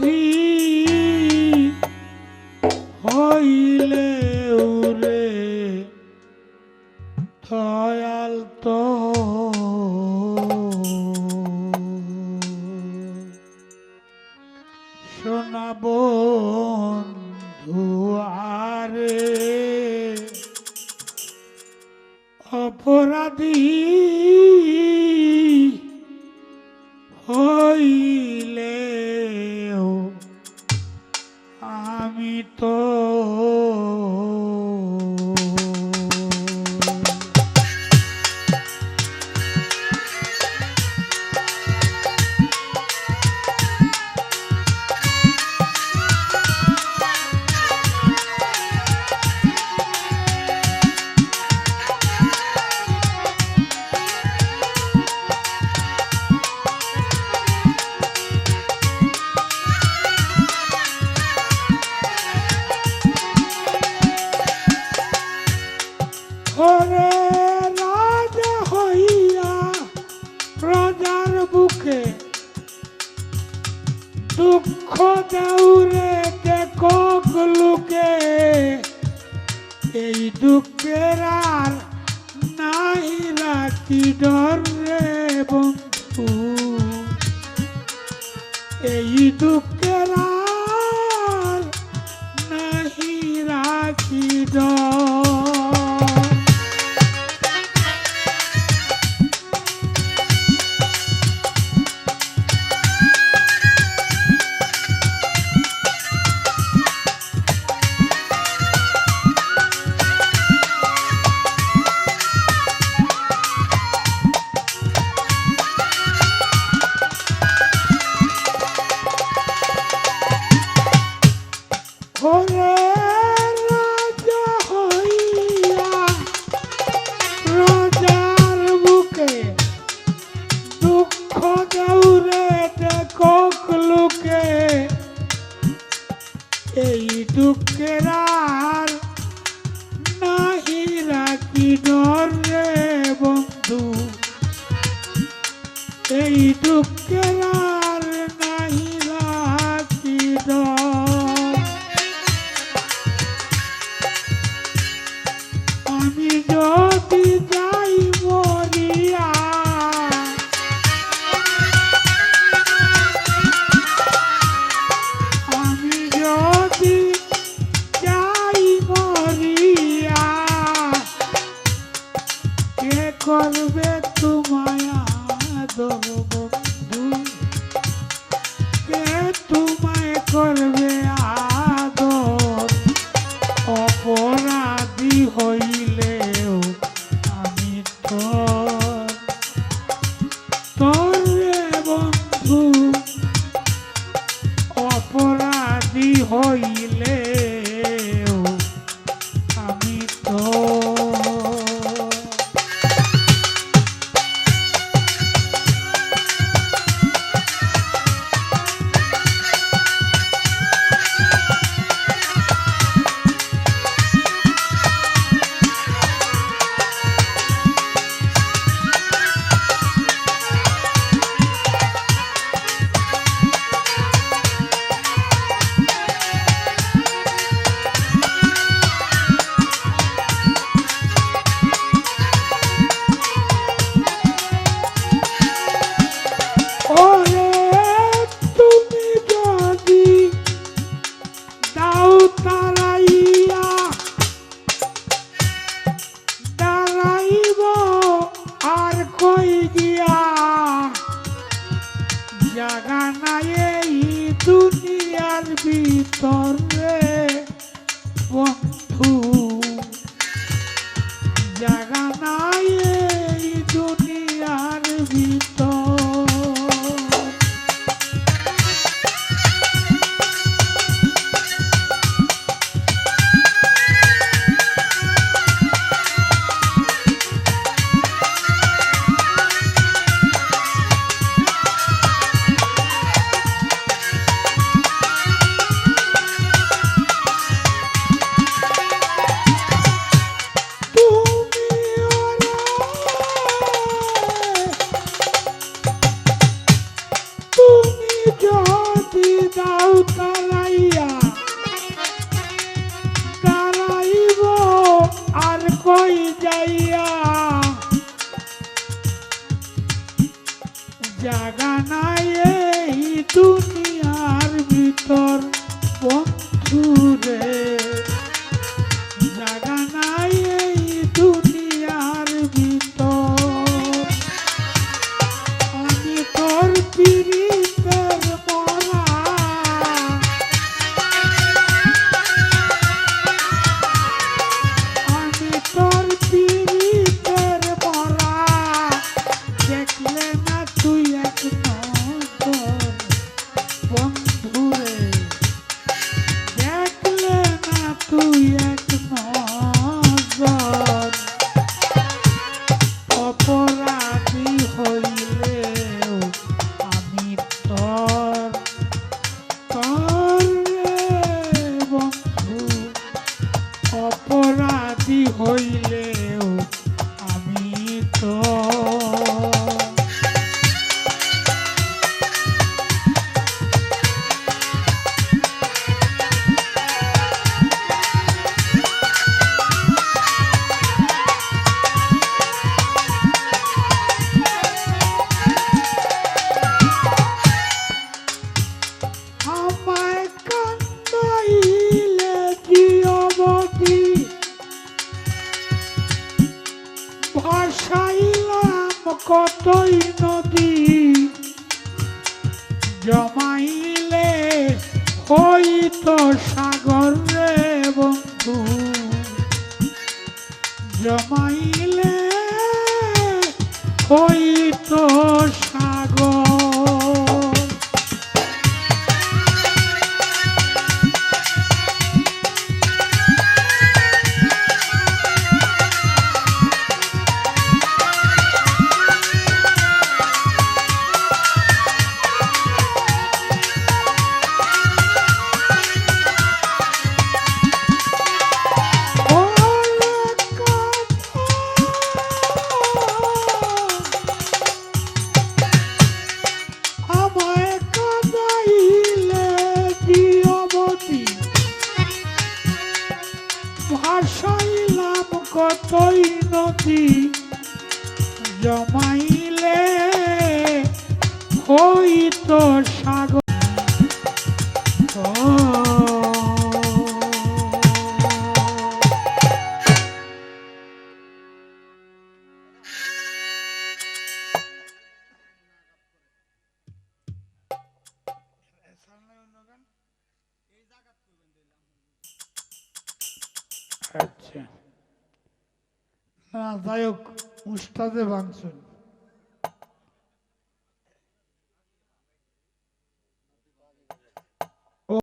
peace. এই দুঃখের আর নাই রাতি ডর রে বন্ধু। এই দুঃখের আর এই দুঃখেরা করবে আদর অপরাধী হইলেও আমি তরে বন্ধু অপরাধী হইলে লাগানা এই দুনিয়ার ভিতর এই দুনিয়ার ভিতর বন্ধুরে কতই নদী জমাইলে হইত সাগর রে বন্ধু জমা রাশি জমাইলে হইত সাগর। আচ্ছা। যাই হোক উস্তাদে ভাঙচুর।